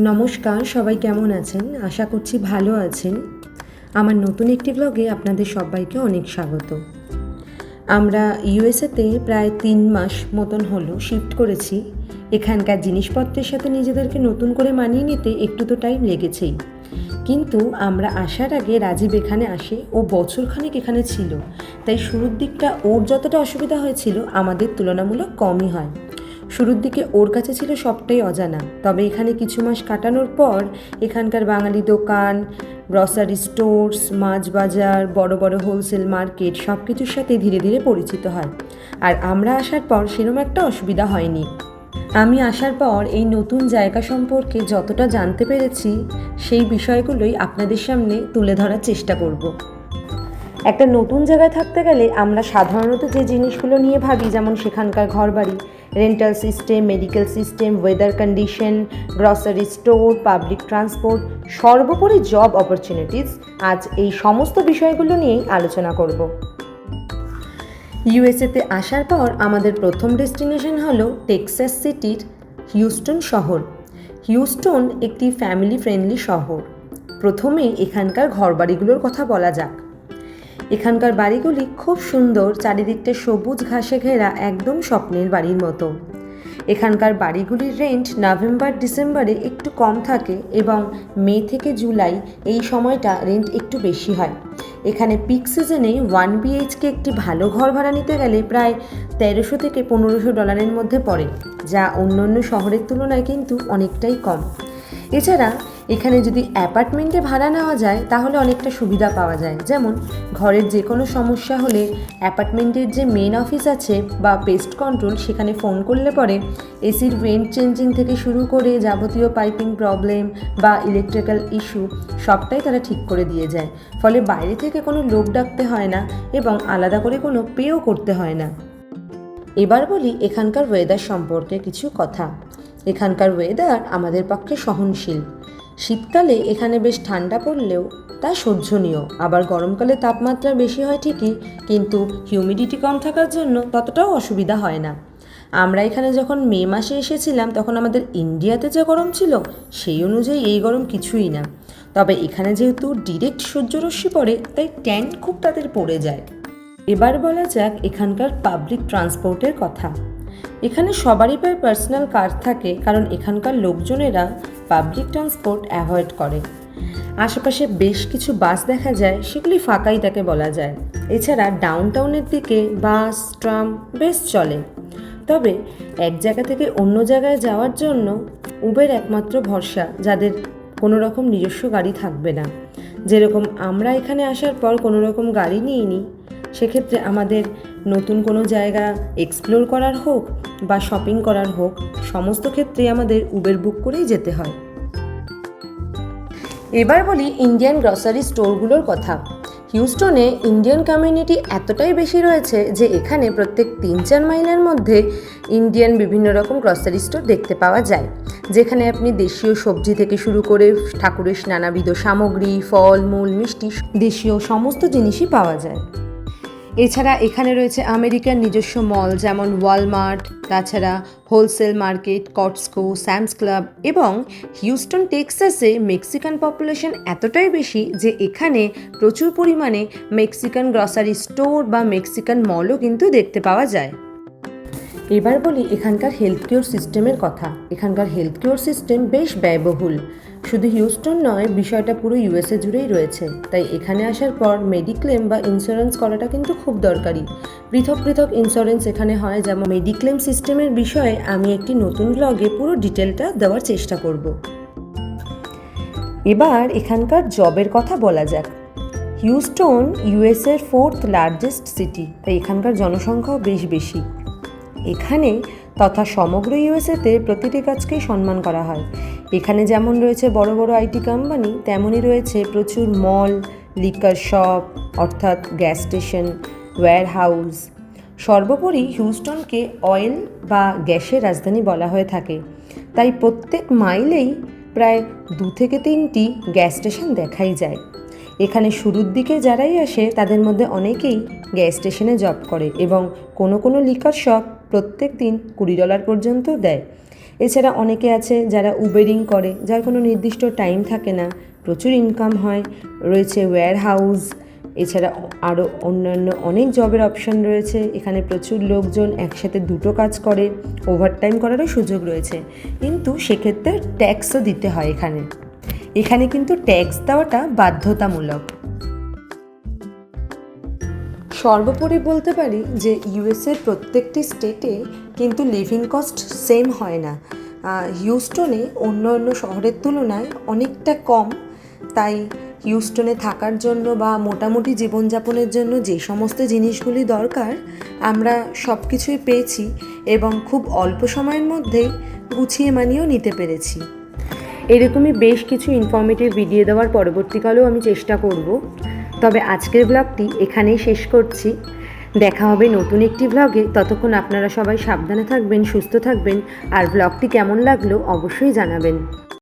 নমস্কার, সবাই কেমন আছেন? আশা করছি ভালো আছেন। আমার নতুন একটি ব্লগে আপনাদের সবাইকে অনেক স্বাগত। আমরা ইউএসএতে প্রায় তিন মাস মতন হলো শিফট করেছি। এখানকার জিনিসপত্রের সাথে নিজেদেরকে নতুন করে মানিয়ে নিতে একটু তো টাইম লেগেছেই। কিন্তু আমরা আসার আগে রাজীব এখানে আসে, ও বছরখানেক এখানে ছিল। তাই শুরুর দিকটা ওর যতটা অসুবিধা হয়েছিল, আমাদের তুলনামূলক কমই হয়। শুরুর দিকে ওর কাছে ছিল সবটাই অজানা। তবে এখানে কিছু মাস কাটানোর পর এখানকার বাঙালি দোকান গ্রসারি স্টোর্স মাছ বাজার, বড় বড় হোলসেল মার্কেট সব কিছুর সাথে ধীরে ধীরে পরিচিত হয়। আর আমরা আসার পর সেরকম একটা অসুবিধা হয়নি। আমি আসার পর এই নতুন জায়গা সম্পর্কে যতটা জানতে পেরেছি, সেই বিষয়গুলোই আপনাদের সামনে তুলে ধরার চেষ্টা করব। একটা নতুন জায়গায় থাকতে গেলে আমরা সাধারণত যে জিনিসগুলো নিয়ে ভাবি, যেমন সেখানকার ঘরবাড়ি rental system medical system weather condition grocery store public transport সর্বোপরি জব অপরচুনিটিস আজ এই সমস্ত বিষয়গুলো নিয়েই আলোচনা করব। ইউএসএতে আসার পর আমাদের প্রথম ডেস্টিনেশন হলো টেক্সাস সিটির হিউস্টন শহর। হিউস্টন একটি ফ্যামিলি ফ্রেন্ডলি শহর। প্রথমে এখানকার ঘরবাড়িগুলোর কথা বলা যাক। এখানকার বাড়িগুলি খুব সুন্দর, চারিদিকটা সবুজ ঘাসে ঘেরা একদম স্বপ্নের বাড়ির মতো। এখানকার বাড়িগুলির রেন্ট নভেম্বর ডিসেম্বরে একটু কম থাকে এবং মে থেকে জুলাই এই সময়টা রেন্ট একটু বেশি হয়। এখানে পিক সিজনে ওয়ান বিএইচকে একটি ভালো ঘর ভাড়া নিতে গেলে প্রায় তেরোশো থেকে পনেরোশো ডলারের মধ্যে পড়ে, যা অন্য অন্য শহরের তুলনায় কিন্তু অনেকটাই কম। এছাড়া এখানে যদি অ্যাপার্টমেন্টে ভাড়া নেওয়া যায়, তাহলে অনেকটা সুবিধা পাওয়া যায়। যেমন, ঘরের যে কোনো সমস্যা হলে অ্যাপার্টমেন্টের যে মেন অফিস আছে বা পেস্ট কন্ট্রোল সেখানে ফোন করলে পরে এসির ভেন্ট চেঞ্জিং থেকে শুরু করে যাবতীয় পাইপিং প্রবলেম বা ইলেকট্রিক্যাল ইস্যু সবটাই তারা ঠিক করে দিয়ে যায়। ফলে বাইরে থেকে কোনো লোক ডাকতে হয় না এবং আলাদা করে কোনো পেও করতে হয় না। এবার বলি এখানকার ওয়েদার সম্পর্কে কিছু কথা। এখানকার ওয়েদার আমাদের পক্ষে সহনশীল। শীতকালে এখানে বেশ ঠান্ডা পড়লেও তা সহ্যনীয় আবার গরমকালে তাপমাত্রা বেশি হয় ঠিকই, কিন্তু হিউমিডিটি কম থাকার জন্য ততটাও অসুবিধা হয় না। আমরা এখানে যখন মে মাসে এসেছিলাম, তখন আমাদের ইন্ডিয়াতে যে গরম ছিল, সেই অনুযায়ী এই গরম কিছুই না। তবে এখানে যেহেতু ডিরেক্ট সূর্যরশ্মি পড়ে, তাই ট্যান খুব তাদের পড়ে যায়। এবার বলা যাক এখানকার পাবলিক ট্রান্সপোর্টের কথা। এখানে সবারই প্রায় পার্সোনাল কার থাকে, কারণ এখানকার লোকজনেরা পাবলিক ট্রান্সপোর্ট অ্যাভয়েড করে। আশেপাশে বেশ কিছু বাস দেখা যায়, সেগুলি ফাঁকাই তাকে বলা যায়। এছাড়া ডাউন টাউনের দিকে বাস ট্রাম বেশ চলে। তবে এক জায়গা থেকে অন্য জায়গায় যাওয়ার জন্য উবের একমাত্র ভরসা, যাদের কোনো রকম নিজস্ব গাড়ি থাকবে না। যেরকম আমরা এখানে আসার পর কোনো রকম গাড়ি নিয়ে নিই সেক্ষেত্রে আমাদের নতুন কোনো জায়গা এক্সপ্লোর করার হোক বা শপিং করার হোক, সমস্ত ক্ষেত্রে আমাদের উবের বুক করেই যেতে হয়। এবার বলি ইন্ডিয়ান গ্রসারি স্টোরগুলোর কথা। হিউস্টনে ইন্ডিয়ান কমিউনিটি এতটাই বেশি রয়েছে যে এখানে প্রত্যেক তিন চার মাইলের মধ্যে ইন্ডিয়ান বিভিন্ন রকম গ্রসারি স্টোর দেখতে পাওয়া যায়। যেখানে আপনি দেশীয় সবজি থেকে শুরু করে ঠাকুরের নানাবিধ সামগ্রী, ফল, মূল, মিষ্টি, দেশীয় সমস্ত জিনিসই পাওয়া যায়। এছাড়া এখানে রয়েছে আমেরিকার নিজস্ব মল, যেমন ওয়ালমার্ট, তাছাড়া wholesale market, Costco, Sam's club এবং হিউস্টন, টেক্সাসে মেক্সিকান পপুলেশন এতটাই বেশি যে এখানে প্রচুর পরিমাণে মেক্সিকান গ্রসারি স্টোর বা মেক্সিকান মলও কিন্তু দেখতে পাওয়া যায়। এবার বলি এখানকার হেলথ কেয়ার সিস্টেমের কথা। এখানকার হেলথ কেয়ার সিস্টেম বেশ ব্যয়বহুল। শুধু হিউস্টন নয়, বিষয়টা পুরো ইউএসএ জুড়েই রয়েছে। তাই এখানে আসার পর মেডিক্লেম বা ইন্স্যুরেন্স করাটা কিন্তু খুব দরকারি। পৃথক পৃথক ইন্স্যুরেন্স এখানে হয়, যেমন মেডিক্লেম সিস্টেমের বিষয়ে আমি একটি নতুন ব্লগে পুরো ডিটেলটা দেওয়ার চেষ্টা করব। এবার এখানকার জবের কথা বলা যাক। হিউস্টন ইউএসএর ফোর্থ লার্জেস্ট সিটি তাই এখানকার জনসংখ্যাও বেশ বেশি। এখানে তথা সমগ্র ইউএসএতে প্রতিটি কাজকেই সম্মান করা হয়। এখানে যেমন রয়েছে বড় বড় আইটি কোম্পানি, তেমনই রয়েছে প্রচুর মল, লিকার শপ, অর্থাৎ গ্যাস স্টেশন ওয়্যার হাউস সর্বোপরি হিউস্টনকে অয়েল বা গ্যাসের রাজধানী বলা হয়ে থাকে। তাই প্রত্যেক মাইলেই প্রায় দু থেকে তিনটি গ্যাস স্টেশন দেখাই যায়। এখানে শুরুর দিকে যারাই আসে, তাদের মধ্যে অনেকেই গ্যাস স্টেশনে জব করে এবং কোনো কোনো লিকার শপ প্রত্যেক দিন কুড়ি ডলার পর্যন্ত দেয়। এছাড়া অনেকে আছে যারা উবেরিং করে, যার কোনো নির্দিষ্ট টাইম থাকে না, প্রচুর ইনকাম হয়। রয়েছে ওয়্যার হাউস এছাড়া আরও অন্যান্য অনেক জবের অপশন রয়েছে। এখানে প্রচুর লোকজন একসাথে দুটো কাজ করে ওভারটাইম করারও সুযোগ রয়েছে। কিন্তু সেক্ষেত্রে ট্যাক্সও দিতে হয় এখানে। এখানে কিন্তু ট্যাক্স দেওয়াটা বাধ্যতামূলক। সর্বোপরি বলতে পারি যে ইউএসের প্রত্যেকটি স্টেটে কিন্তু লিভিং কস্ট সেম হয় না। হিউস্টনে অন্য অন্য শহরের তুলনায় অনেকটা কম। তাই হিউস্টনে থাকার জন্য বা মোটামুটি জীবনযাপনের জন্য যে সমস্ত জিনিসগুলি দরকার, আমরা সব কিছুই পেয়েছি এবং খুব অল্প সময়ের মধ্যেই গুছিয়ে মানিয়েও নিতে পেরেছি। এরকমই বেশ কিছু ইনফর্মেটিভ ভিডিও দেওয়ার পরবর্তীকালেও আমি চেষ্টা করব। তবে আজকের ব্লগটি এখানেই শেষ করছি। দেখা হবে নতুন একটি ব্লগে ততক্ষণ আপনারা সবাই সাবধানে থাকবেন, সুস্থ থাকবেন। আর ব্লগটি কেমন লাগল অবশ্যই জানাবেন।